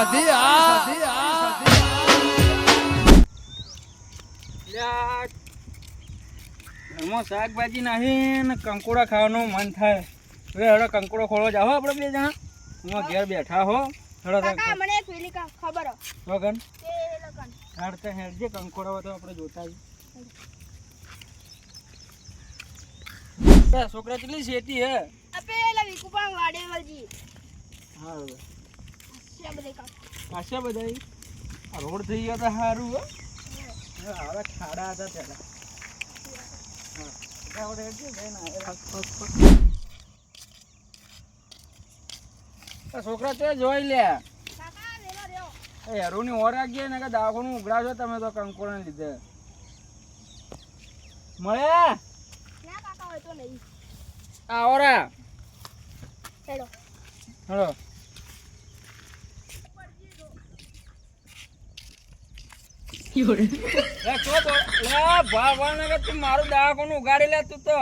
સધી આ સધી આ લ્યા, ઘરમાં શાકભાજી નાહી ને કંકોડા ખાવાનું મન થાય હવે હવે કંકોડો ખોલો જાઓ આપણે બે જણા હું ઘેર બેઠા હો થોડા મને એક પેલી ખબર હો. વગન હાડતા હેડજે કંકોડા તો આપણે જોતા. એ છોકરા કેટલી શેતી હે આ પેલા વિકુપા વાડેવલજી. હા. પાછા બધા આ રોડ થઈ ગયા હતા સારું હવે ખાડા હતા પેલા છોકરા તે જોઈ લે. હેરો ની ઓર આગી ને કે દવાખાનું ઉઘરાશો તમે તો લીધે. મળે? ના કાકા હોય આ ઓરા. હેડો. હલો ને મારું દવાખાનું ઉગાડી લે તું તો.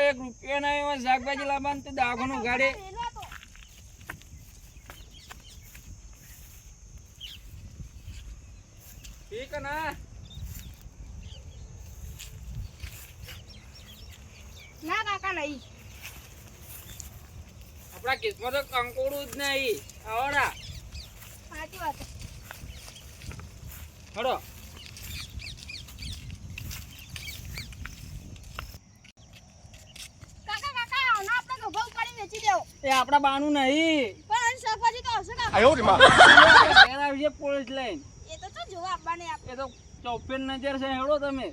એક રૂપિયો ના એમાં શાકભાજી લાવવાનું તું દવાખાનું ઉગાડે ઠીક ના? ના કાકા નહીં. આપણા કિસ્મત તો કંકોડું જ નહીં. આવડા. સાચી વાત. હડો. એ આપડા બાનું નહીં પણ શાકભાજી તો હશે પોલીસ લાઈન એ તો શું જોવા આપવાને આપ- એ તો ચોફેન નજર છે હેડો તમે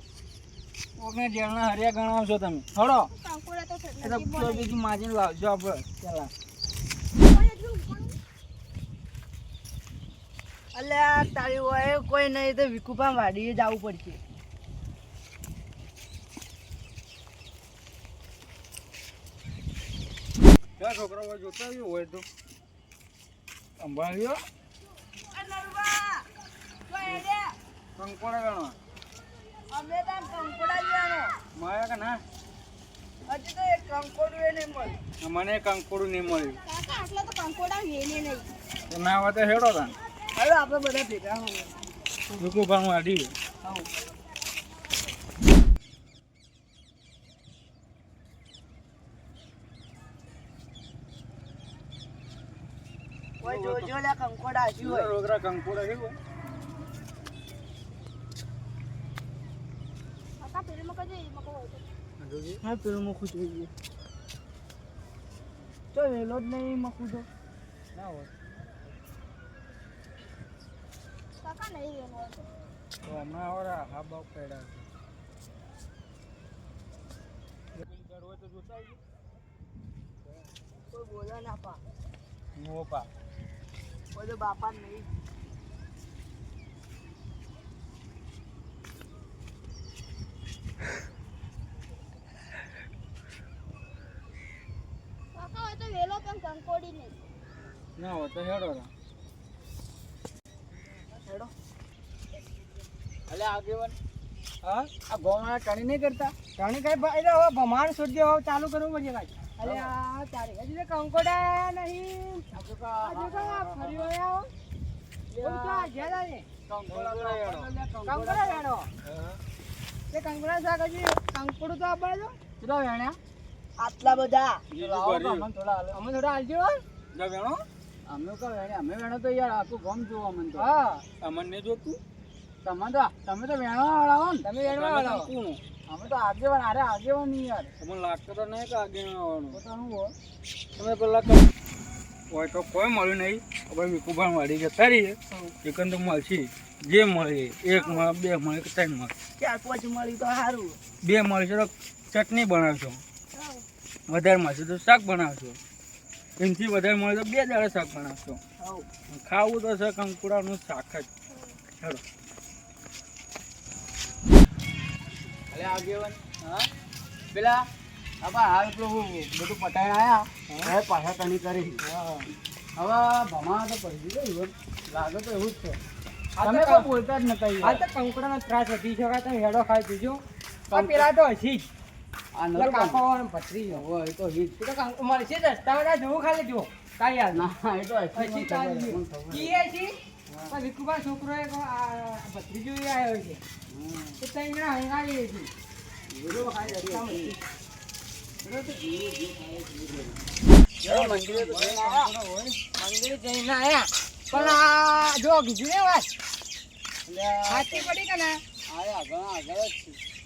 જેલના હરિયા ગણાવશો તમે હડો કંકોડા તો છે. એ તો તો. બીજું માજીને લાવજો આપણે. અલ્યા તારી હોય કોઈ નહીં તો વિકુપા વાડીએ જવું પડશે. ક્યાં છોકરા હોય જોતા આવ્યો હોય તો? હેડે. કંકોડા ગણો અમે તાર કંકોડા લેવાનો. મળ્યા કે ના? હજી તો એક કંકોડું એ નહીં મળ્યું. મને કંકોડું નહીં મળ્યું. કાકા આટલા તો કંકોડા વેલે નહીં. ના વાત હેડો તા હવે આપણે બધા ભેગા હોઈએ. લોકો પણ વાડી કોઈ જોજો લે કંકોડા હજી હોય. રોકડા કંકોડા કેવું કાકા પેલું મકો એમાં મકો હોય તો. હા પેલું મકો જોઈએ. તો વેલો જ નહીં મૂકું તો ના હોય. કાકા નહીં હોય તો. તો હમણાં આવડા હા બાપ પડ્યા હોય તો જોતા કોઈ બોલા ના પા. નો પા. કોઈ બાપા નહીં. કાકા હોય તો વેલો પણ કંકોડી નહીં. ના હોય તો હેડો તા હેડો. અલે આગેવાન. હા? આ ગોમના ટણી નહીં કરતા? ટણી કઈ ભાઈ હવે ભમાણ સુધી હવે ચાલુ કરવું પડશે કાંઈ. અલે આ તારે હજી તો કંકોડા નહીં. હજુ તો ફરી વળ્યા. કંકોડા વેણો તે કંકોડા શાક હજી કંકોડું તો આપણે કેટલા વેણ્યા? આટલા બધા. થોડા અમે થોડા હાલજો. વેણો? અમે કા વેણે અમે વેણો તો યાર આખું ગમ જોવા અમને તો. હા. અમને જોતું? તમે તો તમે તો વેણવા વાળા હો ને. તમે વેણવા વાળા કોણ? અમે તો આગેવાન અરે આગેવાન નહીં યાર. તમને લાગતો તો નહીં કે આગે આવવાનું શું હો. તમે પેલા હોય તો કોઈ મળ્યું નહીં. હવે વિકુભાઈ મળી જતા રહીએ ચિકન તો મળશે. જે મળે એક મળે બે મળે કે ત્રણ મળે. ચાર પાંચ મળી તો સારું બે મળશે તો ચટણી બનાવશો. વધારે મળશે તો શાક બનાવશો. એનાથી વધારે મળે તો બે દાડા શાક બનાવશો. ખાવું તો છે કંકુડાનું શાક જ. ચલો અરે આગેવાન હા? પેલા આપા હાલ તો બધું પટાઈ આવ્યા હવે પાછા તણી કરી. હવે ભમા તો પડી ગયું લાગે તો એવું જ છે. તમે કોઈ બોલતા જ નતા આ તો કંકડાનો ત્રાસ વધી છે તમે હેડો ખાઈ પીજો. પેલા તો હસી જ. કાકો ભત્રીજો હોય તો હિત તો મારે છે જ બધા જોવું ખાલી જુઓ. કાંઈ યાદ ના એ તો પછી હજી તાર મને ગયું. ખબર. ઈ એ છી, વિકુભા છોકરો એક ભત્રીજો છે. મંદિરે તો જઈને આવ્યા. મંદિરે પણ આ જો કીધું ને વાત. સાચી પડી કે ને? જ.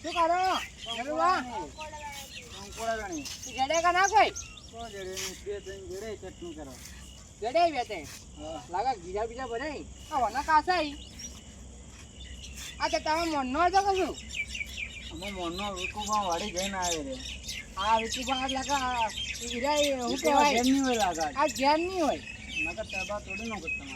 શું કરો? નરુબા જડે કે ના કોઈ તો જડે બે ત્રણ જડે ચટણી કરવા. જડે બેતે હા. લાગે બીજા બીજા ભરાય. આ વના કાસાઈ આ તો તમે મનનો હતો કે અમે મોનનો વિકુભા વાડી જઈને આવે રે. આ વિકુભા લાગે આ હું કહેવાય? જેમ નહીં હોય લાગે. આ જેમ નહીં.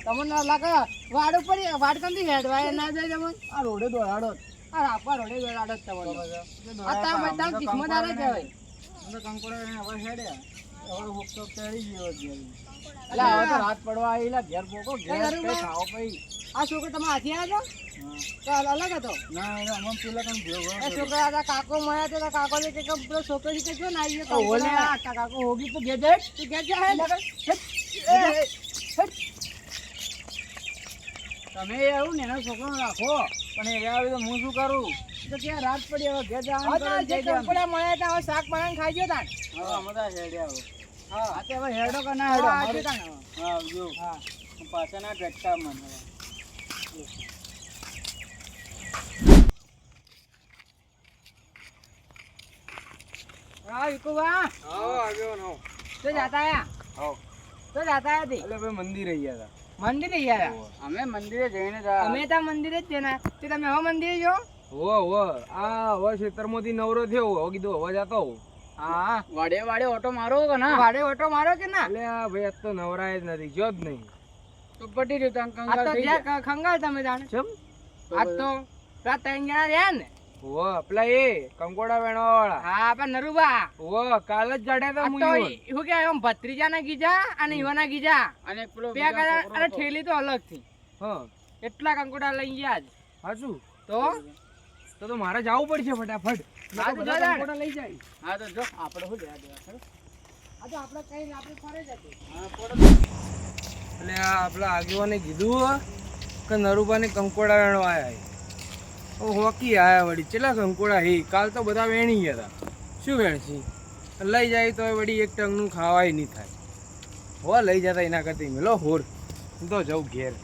તમને લાગે વાડ ઉપર વાડ કંથી હેડવાય? ના જાય તમને? આ રોડે દોડાડો. આ રાપા રોડે દોડાડો તમને. આ તા બધા કિસ્મત આવે કહેવાય. અમે કંકોડા હવે હેડ્યા. હવે હુક પહેરી ગયો ઘેર. એટલે એટલે હવે તો રાત પડવા આવી ઘેર પોકો ઘેર એ ઘરમાં? કઈ ખાઓ પછી. આ છોકરો તમે હાથી આવ્યો તો અલગ હતો? ના એ અમે પેલા કણ ભેગો એ છોકરા હતા કાકો મળ્યા તો કાકો ને કે પેલો છોકરો કે જો ના આવીએ તો ઓલે આ કાકો હોગી તો ઘેર જાય. તું ઘેર તમે એવું ને એનો છોકરો રાખો. પણ એ આવે તો હું શું કરું? તો ત્યાં રાત પડી હવે ઘેર જવાનું હા કરે તો તો જે જઈ મળ્યા હતા હવે શાક બનાવીને ખાઈ ગયો તા હવે અમે હેડ્યા હા. હા તે હવે હેડો કે ના હેડો હા, અમારું- હા આવજો હા. પાછા ના ટ્રેક્ટર મને. હા વિકુભા આવો આવ્યો નો તો જાતા આયા? તો જાતા આયા એટલે ભાઈ મંદિરે ગયા મંદિરે ગયા અમે મંદિરે જઈને અમે ત્યાં મંદિરે જ તે તમે હવે મંદિરે જો હો હો આ હવે ખેતરમાંથી નવરો થયો હવે કીધું હવે જતો હોઉં. હા. વાડે વાડે ઓટો મારો કે ના? ભાડે ઓટો મારો કે ના? એટલે ભાઈ આજ તો નવરાય જ નથી જો જ નહીં. તો પટી રહ્યું તાન આ થઈ ગયા. ખ- તમે જાણે. ચમ? આજ તો રાત ત્રણ જણા રહ્યા ને. પેલા એ કંકોડા વેણો વાળા હા પણ નરુબા. હો કાલ જ જડ્યા તો આમ ભત્રીજાના ગીજા અને યુવાના ગીજા. અને પેલો બે. ઠેલી તો અલગથી હા. એટલા કંકોડા લઈ ગયા જ. હાચું તો તો તો મારે જવું પડશે ફટાફટ. હા, તો બધા લઈ જાય. હા તો જો આપણે શું લેવા દેવા ખરું? આ તો આપણે કઈ આપણે ફરે જ હતી. હા પડો એટલે આ આપણા આગેવાને કીધું હો કે નરુબાને કંકોડા વેણવા આયા ઓ હોકી આયા વળી. ચેલા કંકોડા હે કાલ તો બધા વેણી ગયા હતા. શું વેણસી લઈ જાય તો વળી એક ટંગનું ખાવાય નહીં થાય. હો લઈ જતા એના કરતી મેલો હોર. હું તો જાઉં ઘેર.